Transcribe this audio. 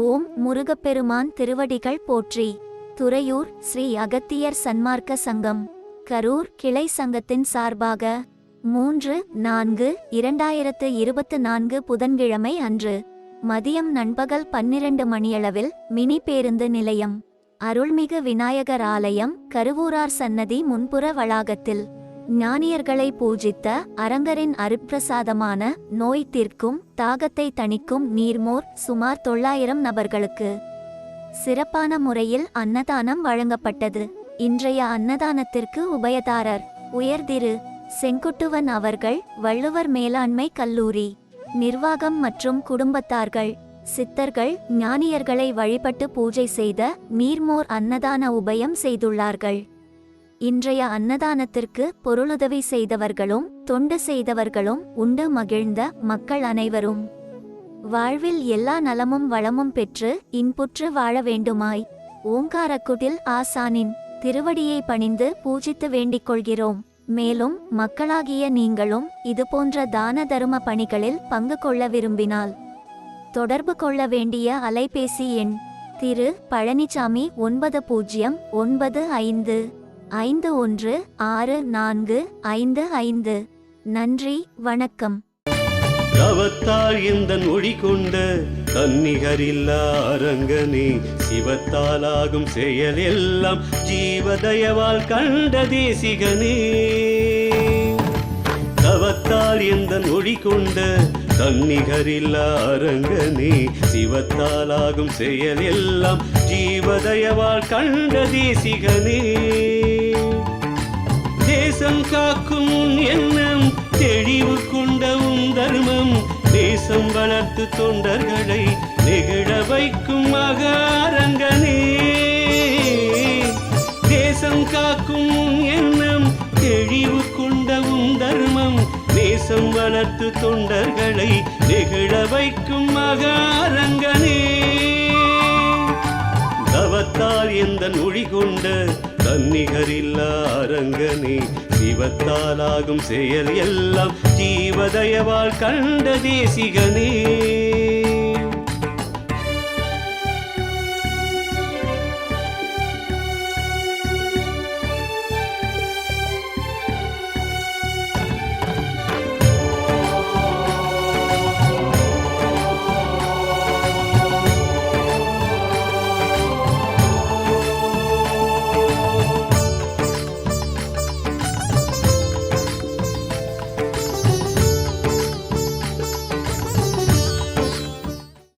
ஓம் முருகப்பெருமான் திருவடிகள் போற்றி. துறையூர் ஸ்ரீ அகத்தியர் சன்மார்க்க சங்கம். கரூர் கிளை சங்கத்தின் சார்பாக மூன்று நான்கு இரண்டாயிரத்து இருபத்து நான்கு புதன்கிழமை அன்று மதியம் நண்பகல் பன்னிரண்டு மணியளவில் மினி பேருந்து நிலையம். அருள்மிகு விநாயகர் ஆலயம் கருவூரார் சன்னதி முன்புற வளாகத்தில். ஞானியர்களை பூஜித்த அரங்கரின் அருப்பிரசாதமான நோய் தீர்க்கும் தாகத்தை தணிக்கும் நீர்மோர் சுமார் தொள்ளாயிரம் நபர்களுக்கு சிறப்பான முறையில் அன்னதானம் வழங்கப்பட்டது. இன்றைய அன்னதானத்திற்கு உபயதாரர் உயர்திரு செங்குட்டுவன் அவர்கள் வள்ளுவர் மேலாண்மை கல்லூரி நிர்வாகம் மற்றும் குடும்பத்தார்கள் சித்தர்கள் ஞானியர்களை வழிபட்டு பூஜை செய்த நீர்மோர் அன்னதான உபயம் செய்துள்ளார்கள். இன்றைய அன்னதானத்திற்கு பொருளுதவி செய்தவர்களும் தொண்டு செய்தவர்களும் உண்டு மகிழ்ந்த மக்கள் அனைவரும். வாழ்வில் எல்லா நலமும் வளமும் பெற்று இன்புற்று வாழ வேண்டுமாய். ஓங்காரக்குடில் ஆசானின் திருவடியை பணிந்து பூஜித்து வேண்டிக் கொள்கிறோம். மேலும் மக்களாகிய நீங்களும் இதுபோன்ற தான தரும பணிகளில் பங்கு கொள்ள விரும்பினால். தொடர்பு கொள்ள வேண்டிய அலைபேசி எண் திரு பழனிசாமி ஒன்பது பூஜ்ஜியம் ஒன்பது ஐந்து. ஐந்து ஒன்று ஆறு நான்கு ஐந்து ஐந்து. நன்றி வணக்கம். தவத்தால் இந்த நொடி கொண்ட தன்னிகரில்லா அரங்கனே சிவத்தாலாகும் செயல் எல்லாம் ஜீவதயவால் கண்ட தேசிகனே. தவத்தால் இந்த நொடி கொண்ட தன்னிகரில்லா அரங்கனே சிவத்தாலாகும் செயல் எல்லாம் ஜீவதயவால் கண்ட தேசிகனே. தேசம் காக்கும் உன் எண்ணம் தெளிவு கொண்ட உன் தர்மம். தேசம் வளர்த்து தொண்டர்களை நெகிழ வைக்கும் மகாரங்கனே. தேசம் காக்கும் உன் எண்ணம் தெளிவு கொண்ட உன் தர்மம். தேசம் வளர்த்து தொண்டர்களை நெகிழ வைக்கும் மகாரங்கனே. தவத்தால் எந்த நொழி கொண்ட தன்னிகரில்லா அரங்கனே சிவத்தாலாகும் செயல் எல்லாம் ஜீவதயவால் கண்ட தேசிகனே.